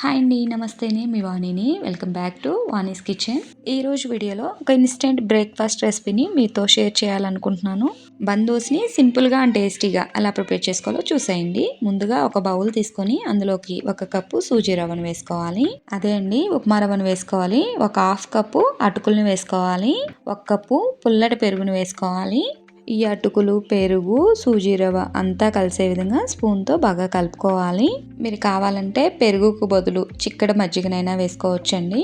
Hi అండి నమస్తేనే మీ వాణిని welcome back to Vani's kitchen. ఈ రోజు వీడియోలో ఒక ఇన్స్టెంట్ బ్రేక్ఫాస్ట్ రెసిపీని మీతో షేర్ చేయాలనుకుంటున్నాను. బందోస్ని సింపుల్గా అండ్ టేస్టీగా ఎలా ప్రిపేర్ చేసుకోవాలో చూసేయండి. ముందుగా ఒక బౌల్ తీసుకొని అందులోకి ఒక కప్పు సూజీ రవ్వను వేసుకోవాలి. అదే అండి ఉప్మా రవ్వను వేసుకోవాలి. ఒక హాఫ్ కప్పు అటుకుల్ని వేసుకోవాలి. ఒక కప్పు పుల్లటి పెరుగును వేసుకోవాలి. ఈ అటుకులు పెరుగు సూజీ రవ్వ అంతా కలిసే విధంగా స్పూన్తో బాగా కలుపుకోవాలి. మీరు కావాలంటే పెరుగుకు బదులు చిక్కడ మజ్జిగనైనా వేసుకోవచ్చండి.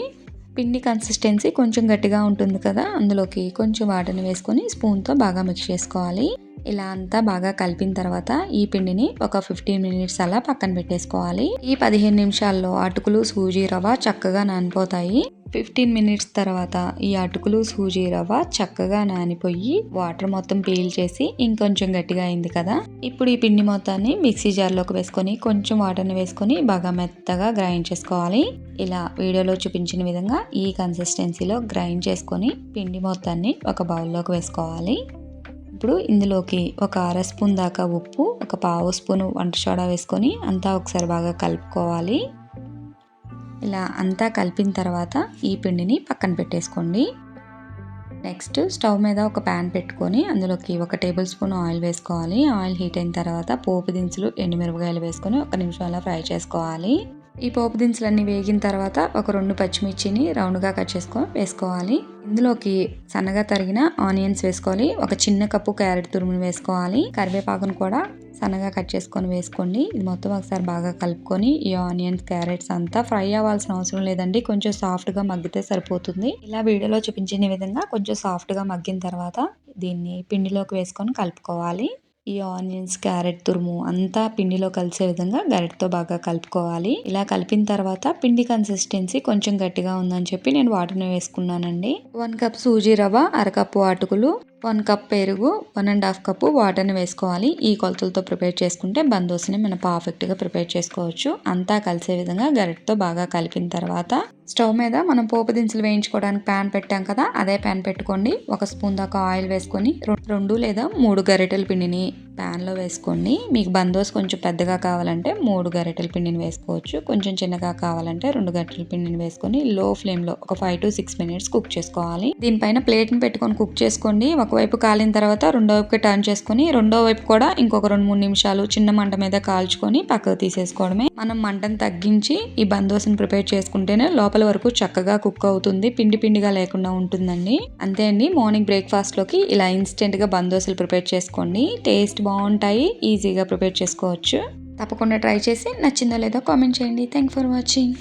పిండి కన్సిస్టెన్సీ కొంచెం గట్టిగా ఉంటుంది కదా అందులోకి కొంచెం వాటర్ని వేసుకొని స్పూన్తో బాగా మిక్స్ చేసుకోవాలి. ఇలా అంతా బాగా కలిపిన తర్వాత ఈ పిండిని ఒక ఫిఫ్టీన్ మినిట్స్ అలా పక్కన పెట్టేసుకోవాలి. ఈ పదిహేను నిమిషాల్లో అటుకులు సూజీ రవ్వ చక్కగా నానిపోతాయి. ఫిఫ్టీన్ మినిట్స్ తర్వాత ఈ అటుకులు సూజీ రవ్వ చక్కగా నానిపోయి వాటర్ మొత్తం పీల్ చేసి ఇంకొంచెం గట్టిగా అయింది కదా. ఇప్పుడు ఈ పిండి మొత్తాన్ని మిక్సీ జార్లోకి వేసుకొని కొంచెం వాటర్ని వేసుకొని బాగా మెత్తగా గ్రైండ్ చేసుకోవాలి. ఇలా వీడియోలో చూపించిన విధంగా ఈ కన్సిస్టెన్సీలో గ్రైండ్ చేసుకొని పిండి మొత్తాన్ని ఒక బౌల్లోకి వేసుకోవాలి. ఇప్పుడు ఇందులోకి ఒక అర స్పూన్ దాకా ఉప్పు ఒక పావు స్పూను వంట సోడా వేసుకొని అంతా ఒకసారి బాగా కలుపుకోవాలి. ఇలా అంతా కలిపిన తర్వాత ఈ పిండిని పక్కన పెట్టేసుకోండి. నెక్స్ట్ స్టవ్ మీద ఒక ప్యాన్ పెట్టుకొని అందులోకి ఒక టేబుల్ స్పూన్ ఆయిల్ వేసుకోవాలి. ఆయిల్ హీట్ అయిన తర్వాత పోపు దినుసులు ఎండుమిరపకాయలు వేసుకొని ఒక నిమిషం అలా ఫ్రై చేసుకోవాలి. ఈ పోపు దినుసులన్నీ వేగిన తర్వాత ఒక రెండు పచ్చిమిర్చిని రౌండ్గా కట్ చేసుకొని వేసుకోవాలి. ఇందులోకి సన్నగా తరిగిన ఆనియన్స్ వేసుకోవాలి. ఒక చిన్న కప్పు క్యారెట్ తురుమును వేసుకోవాలి. కరివేపాకును కూడా సన్నగా కట్ చేసుకొని వేసుకోండి. ఇది మొత్తం ఒకసారి బాగా కలుపుకొని ఈ ఆనియన్స్ క్యారెట్స్ అంతా ఫ్రై అవ్వాల్సిన అవసరం లేదండి. కొంచెం సాఫ్ట్గా మగ్గితే సరిపోతుంది. ఇలా వీడియోలో చూపించిన విధంగా కొంచెం సాఫ్ట్గా మగ్గిన తర్వాత దీన్ని పిండిలోకి వేసుకొని కలుపుకోవాలి. ఈ ఆనియన్స్ క్యారెట్ తురుము అంతా పిండిలో కలిసే విధంగా గరిటతో బాగా కలుపుకోవాలి. ఇలా కలిపిన తర్వాత పిండి కన్సిస్టెన్సీ కొంచెం గట్టిగా ఉందని చెప్పి నేను వాటర్ని వేసుకున్నానండి. వన్ కప్ సూజీ రవ్వ అరకప్పు అటుకులు వన్ కప్ పెరుగు వన్ అండ్ హాఫ్ కప్పు వాటర్ని వేసుకోవాలి. ఈ కొలతలతో ప్రిపేర్ చేసుకుంటే బందోస్ని మనం పర్ఫెక్ట్గా ప్రిపేర్ చేసుకోవచ్చు. అంతా కలిసే విధంగా గరిటతో బాగా కలిపిన తర్వాత స్టవ్ మీద మనం పోపు దినుసులు వేయించుకోవడానికి ప్యాన్ పెట్టాం కదా అదే ప్యాన్ పెట్టుకోండి. ఒక స్పూన్ దాకా ఆయిల్ వేసుకొని రెండు లేదా మూడు గరిటెల పిండిని ప్యాన్లో వేసుకోండి. మీకు బందోస్ కొంచెం పెద్దగా కావాలంటే మూడు గరిటెల పిండిని వేసుకోవచ్చు. కొంచెం చిన్నగా కావాలంటే రెండు గరిటెల పిండిని వేసుకొని లో ఫ్లేమ్లో ఒక five to six minutes cook చేసుకోవాలి. దీనిపైన ప్లేట్ని పెట్టుకొని కుక్ చేసుకోండి. ఒకవైపు కాలిన తర్వాత రెండో వైపుకి టర్న్ చేసుకొని రెండో వైపు కూడా ఇంకొక రెండు మూడు నిమిషాలు చిన్న మంట మీద కాల్చుకొని పక్కకు తీసేసుకోవడమే. మనం మంటను తగ్గించి ఈ బందోస్ని ప్రిపేర్ చేసుకుంటేనే లోపల వరకు చక్కగా కుక్ అవుతుంది. పిండి పిండిగా లేకుండా ఉంటుందండి. అంతే అండి. మార్నింగ్ బ్రేక్ఫాస్ట్లోకి ఇలా ఇన్స్టెంట్గా బందోసులు ప్రిపేర్ చేసుకోండి. టేస్ట్ టేస్ట్ బాగుంటాయి ఈజీగా ప్రిపేర్ చేసుకోవచ్చు. తప్పకుండా ట్రై చేసి నచ్చిందో లేదో కామెంట్ చేయండి. Thank for watching